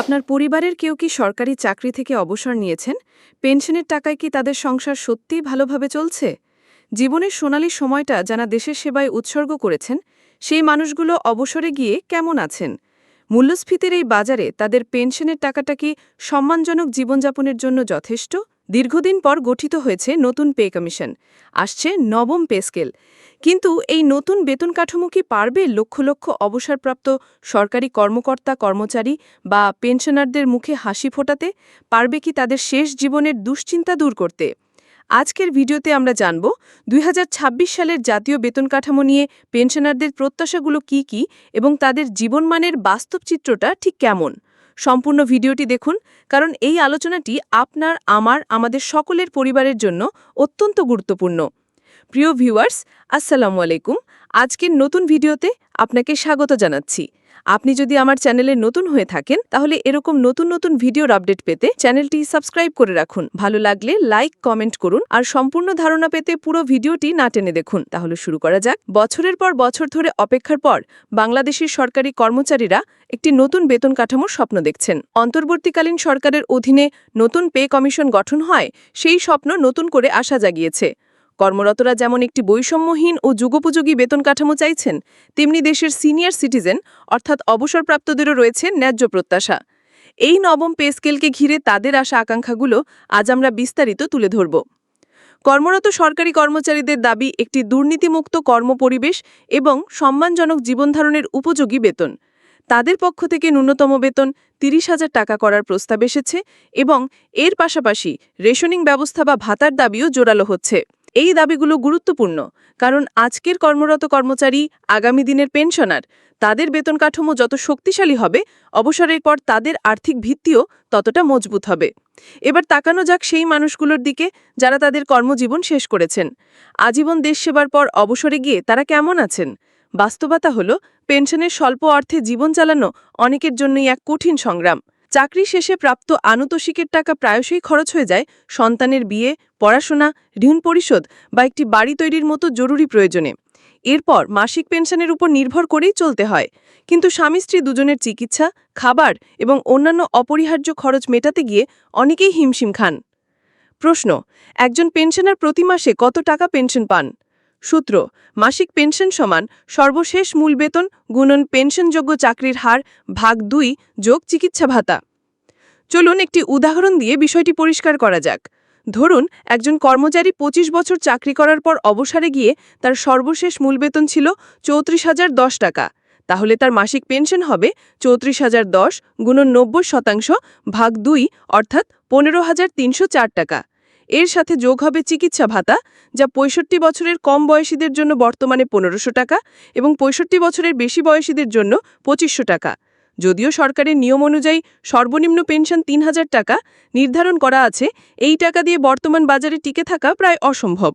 আপনার পরিবারের কেউ কি সরকারি চাকরি থেকে অবসর নিয়েছেন? পেনশনের টাকায় কি তাদের সংসার সত্যিই ভালোভাবে চলছে? জীবনের সোনালী সময়টা যারা দেশের সেবায় উৎসর্গ করেছেন, সেই মানুষগুলো অবসরে গিয়ে কেমন আছেন? মূল্যস্ফীতির এই বাজারে তাদের পেনশনের টাকাটা কি সম্মানজনক জীবনযাপনের জন্য যথেষ্ট? দীর্ঘদিন পর গঠিত হয়েছে নতুন পে কমিশন। আসছে নবম পে স্কেল। কিন্তু এই নতুন বেতন কাঠামো কি পারবে? লক্ষ লক্ষ অবসরপ্রাপ্ত সরকারি কর্মকর্তা, কর্মচারী বা পেনশনারদের মুখে হাসি ফোটাতে পারবে কি তাদের শেষ জীবনের দুশ্চিন্তা দূর করতে? আজকের ভিডিওতে আমরা জানব, দুই হাজার ছাব্বিশ সালের জাতীয় বেতন কাঠামো নিয়ে পেনশনারদের প্রত্যাশাগুলো কি কি এবং তাদের জীবনমানের বাস্তব চিত্রটা ঠিক কেমন? সম্পূর্ণ ভিডিওটি দেখুন, কারণ এই আলোচনাটি আপনার, আমার, আমাদের সকলের পরিবারের জন্য অত্যন্ত গুরুত্বপূর্ণ। প্রিয় ভিউয়ার্স, আসসালামু আলাইকুম। আজকের নতুন ভিডিওতে আপনাকে স্বাগত জানাচ্ছি। আপনি যদি আমার চ্যানেলে নতুন হয়ে থাকেন, তাহলে এরকম নতুন নতুন ভিডিওর আপডেট পেতে চ্যানেলটি সাবস্ক্রাইব করে রাখুন। ভালো লাগলে লাইক, কমেন্ট করুন আর সম্পূর্ণ ধারণা পেতে পুরো ভিডিওটি না টেনে দেখুন। তাহলে শুরু করা যাক। বছরের পর বছর ধরে অপেক্ষার পর বাংলাদেশের সরকারি কর্মচারীরা একটি নতুন বেতন কাঠামোর স্বপ্ন দেখছেন। অন্তর্বর্তীকালীন সরকারের অধীনে নতুন পে কমিশন গঠন হয়, সেই স্বপ্ন নতুন করে আশা জাগিয়েছে। কর্মরতরা যেমন একটি বৈষম্যহীন ও যুগোপযোগী বেতন কাঠামো চাইছেন, তেমনি দেশের সিনিয়র সিটিজেন, অর্থাৎ অবসরপ্রাপ্তদেরও রয়েছে ন্যায্য প্রত্যাশা। এই নবম পে স্কেলকে ঘিরে তাদের আশা আকাঙ্ক্ষাগুলো আজ আমরা বিস্তারিত তুলে ধরব। কর্মরত সরকারি কর্মচারীদের দাবি, একটি দুর্নীতিমুক্ত কর্মপরিবেশ এবং সম্মানজনক জীবনধারণের উপযোগী বেতন। তাদের পক্ষ থেকে ন্যূনতম বেতন তিরিশ হাজার টাকা করার প্রস্তাব এসেছে এবং এর পাশাপাশি রেশনিং ব্যবস্থা বা ভাতার দাবিও জোরালো হচ্ছে। এই দাবিগুলো গুরুত্বপূর্ণ, কারণ আজকের কর্মরত কর্মচারী, আগামী দিনের পেনশনার, তাদের বেতন কাঠামো যত শক্তিশালী হবে, অবসরের পর তাদের আর্থিক ভিত্তিও ততটা মজবুত হবে। এবার তাকানো যাক সেই মানুষগুলোর দিকে যারা তাদের কর্মজীবন শেষ করেছেন। আজীবন দেশ সেবার পর অবসরে গিয়ে তারা কেমন আছেন? বাস্তবতা হল, পেনশনের স্বল্প অর্থে জীবন চালানো অনেকের জন্যই এক কঠিন সংগ্রাম। চাকরি শেষে প্রাপ্ত আনুতোষিকের টাকা প্রায়শই খরচ হয়ে যায়, সন্তানের বিয়ে, পড়াশোনা, ঋণ পরিশোধ বা একটি বাড়ি তৈরির মতো জরুরি প্রয়োজনে। এরপর মাসিক পেনশনের উপর নির্ভর করেই চলতে হয়। কিন্তু স্বামী স্ত্রী দুজনের চিকিৎসা, খাবার এবং অন্যান্য অপরিহার্য খরচ মেটাতে গিয়ে অনেকেই হিমশিম খান। প্রশ্ন, একজন পেনশনার প্রতি মাসে কত টাকা পেনশন পান? সূত্র, মাসিক পেনশন সমান সর্বশেষ মূল বেতন গুণন পেনশনযোগ্য চাকরির হার ভাগ দুই যোগ চিকিৎসা ভাতা। চলুন একটি উদাহরণ দিয়ে বিষয়টি পরিষ্কার করা যাক। ধরুন, একজন কর্মচারী ২৫ বছর চাকরি করার পর অবসরে গিয়ে তার সর্বশেষ মূল বেতন ছিল চৌত্রিশ হাজার দশ টাকা। তাহলে তার মাসিক পেনশন হবে চৌত্রিশ হাজার দশ গুণন নব্বই শতাংশ ভাগ দুই, অর্থাৎ পনেরো হাজার তিনশো চার টাকা। এর সাথে যোগ হবে চিকিৎসা ভাতা, যা পঁয়ষট্টি বছরের কম বয়সীদের জন্য বর্তমানে পনেরোশো টাকা এবং পঁয়ষট্টি বছরের বেশি বয়সীদের জন্য পঁচিশশো টাকা। যদিও সরকারের নিয়ম অনুযায়ী সর্বনিম্ন পেনশন তিন হাজার টাকা, নির্ধারণ করা আছে, এই টাকা দিয়ে বর্তমান বাজারে টিকে থাকা প্রায় অসম্ভব।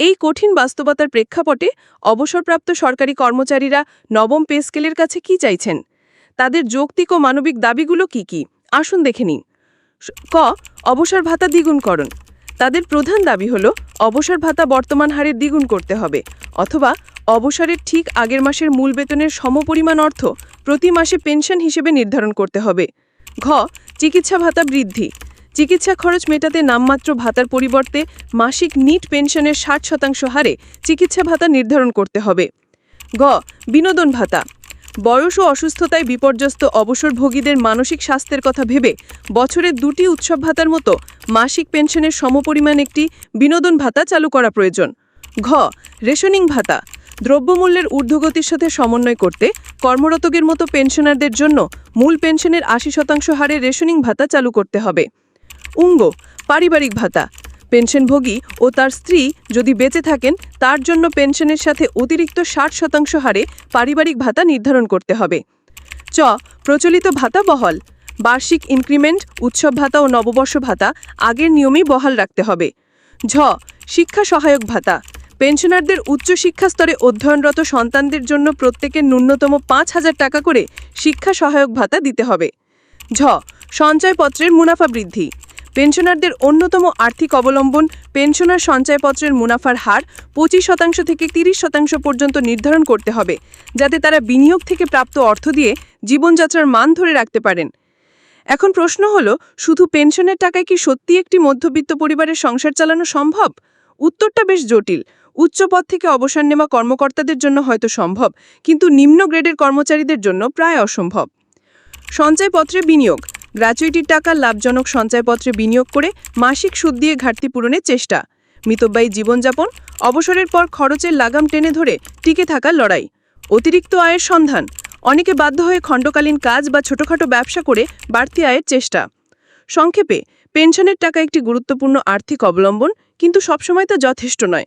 এই কঠিন বাস্তবতার প্রেক্ষাপটে অবসরপ্রাপ্ত সরকারি কর্মচারীরা নবম পে স্কেলের কাছে কি চাইছেন? তাদের যৌক্তিক ও মানবিক দাবিগুলো কি কি? আসুন দেখে নিন ক, অবসর ভাতা দ্বিগুণকরণ তাদের প্রধান দাবি হল, অবসর ভাতা বর্তমান হারে দ্বিগুণ করতে হবে, অথবা অবসরের ঠিক আগের মাসের মূল বেতনের সমপরিমাণ অর্থ প্রতি মাসে পেনশন হিসেবে নির্ধারণ করতে হবে। ঘ, চিকিৎসা ভাতা বৃদ্ধি, চিকিৎসা খরচ মেটাতে নামমাত্র ভাতার পরিবর্তে মাসিক নিট পেনশনের ষাট শতাংশ হারে চিকিৎসা ভাতা নির্ধারণ করতে হবে। গ বিনোদন ভাতা বয়স ও অসুস্থতায় বিপর্যস্ত অবসরভোগীদের মানসিক স্বাস্থ্যের কথা ভেবে বছরের দুটি উৎসব ভাতার মতো মাসিক পেনশনের সমপরিমাণ একটি বিনোদন ভাতা চালু করা প্রয়োজন। ঘ, রেশনিং ভাতা। দ্রব্যমূল্যের ঊর্ধ্বগতির সাথে সমন্বয় করতে কর্মরতদের মতো পেনশনারদের জন্য মূল পেনশনের আশি শতাংশ হারে রেশনিং ভাতা চালু করতে হবে। উঙ্গ, পারিবারিক ভাতা। পেনশনভোগী ও তার স্ত্রী যদি বেঁচে থাকেন, তার জন্য পেনশনের সাথে অতিরিক্ত ষাট শতাংশ হারে পারিবারিক ভাতা নির্ধারণ করতে হবে। চ, প্রচলিত ভাতা বহল। বার্ষিক ইনক্রিমেন্ট, উৎসব ভাতা ও নববর্ষ ভাতা আগের নিয়মেই বহাল রাখতে হবে। ঝ, শিক্ষা সহায়ক ভাতা। পেনশনারদের উচ্চশিক্ষা স্তরে অধ্যয়নরত সন্তানদের জন্য প্রত্যেকের ন্যূনতম পাঁচ হাজার টাকা করে শিক্ষা সহায়ক ভাতা দিতে হবে। ঝ, সঞ্চয়পত্রের মুনাফা বৃদ্ধি। পেনশনারদের অন্যতম আর্থিক অবলম্বন পেনশনার সঞ্চয়পত্রের মুনাফার হার পঁচিশ শতাংশ থেকে তিরিশ শতাংশ পর্যন্ত নির্ধারণ করতে হবে, যাতে তারা বিনিয়োগ থেকে প্রাপ্ত অর্থ দিয়ে জীবনযাত্রার মান ধরে রাখতে পারেন। এখন প্রশ্ন হলো, শুধু পেনশনের টাকায় কি সত্যি একটি মধ্যবিত্ত পরিবারের সংসার চালানো সম্ভব? উত্তরটা বেশ জটিল। উচ্চ পদ থেকে অবসর নেওয়া কর্মকর্তাদের জন্য হয়তো সম্ভব, কিন্তু নিম্ন গ্রেডের কর্মচারীদের জন্য প্রায় অসম্ভব। সঞ্চয়পত্রে বিনিয়োগ। গ্র্যাচুইটির টাকা লাভজনক সঞ্চয়পত্রে বিনিয়োগ করে মাসিক সুদ দিয়ে ঘাটতি পূরণের চেষ্টা। মিতব্যয়ী জীবনযাপন, অবসরের পর খরচের লাগাম টেনে ধরে টিকে থাকার লড়াই। অতিরিক্ত আয়ের সন্ধান, অনেকে বাধ্য হয়ে খণ্ডকালীন কাজ বা ছোটখাটো ব্যবসা করে বাড়তি আয়ের চেষ্টা। সংক্ষেপে, পেনশনের টাকা একটি গুরুত্বপূর্ণ আর্থিক অবলম্বন, কিন্তু সবসময় তা যথেষ্ট নয়।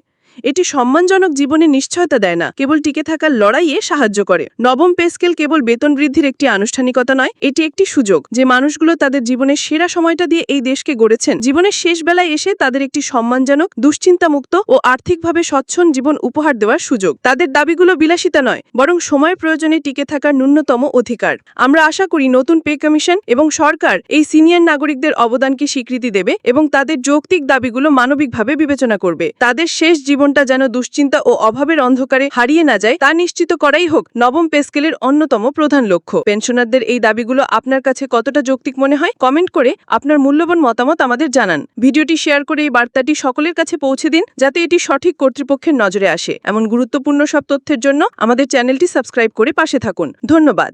এটি সম্মানজনক জীবনে নিশ্চয়তা দেয় না। কেবল টিকে থাকার লড়াইয়ে সাহায্য করে। নবম পে স্কেল কেবল বেতন বৃদ্ধির একটি আনুষ্ঠানিকতা নয়, এটি একটি সুযোগ যে মানুষগুলো তাদের জীবনের সেরা সময়টা দিয়ে এই দেশকে গড়েছেন। জীবনের শেষ বেলায় এসে তাদের একটি সম্মানজনক, দুশ্চিন্তামুক্ত ও আর্থিকভাবে স্বচ্ছন জীবন উপহার দেওয়ার সুযোগ। তাদের দাবিগুলো বিলাসিতা নয়, বরং সময় প্রয়োজনে টিকে থাকার ন্যূনতম অধিকার। আমরা আশা করি নতুন পে কমিশন এবং সরকার এই সিনিয়র নাগরিকদের অবদানকে স্বীকৃতি দেবে এবং তাদের যৌক্তিক দাবিগুলো মানবিকভাবে বিবেচনা করবে। তাদের শেষ জীবনটা যেন দুশ্চিন্তা ও অভাবের অন্ধকারে হারিয়ে না যায়, তা নিশ্চিত করাই হোক নবম পেস্কেলের অন্যতম প্রধান লক্ষ্য। পেনশনারদের এই দাবিগুলো আপনার কাছে কতটা যৌক্তিক মনে হয়? কমেন্ট করে আপনার মূল্যবান মতামত আমাদের জানান। ভিডিওটি শেয়ার করে এই বার্তাটি সকলের কাছে পৌঁছে দিন, যাতে এটি সঠিক কর্তৃপক্ষের নজরে আসে। এমন গুরুত্বপূর্ণ সব তথ্যের জন্য আমাদের চ্যানেলটি সাবস্ক্রাইব করে পাশে থাকুন। ধন্যবাদ।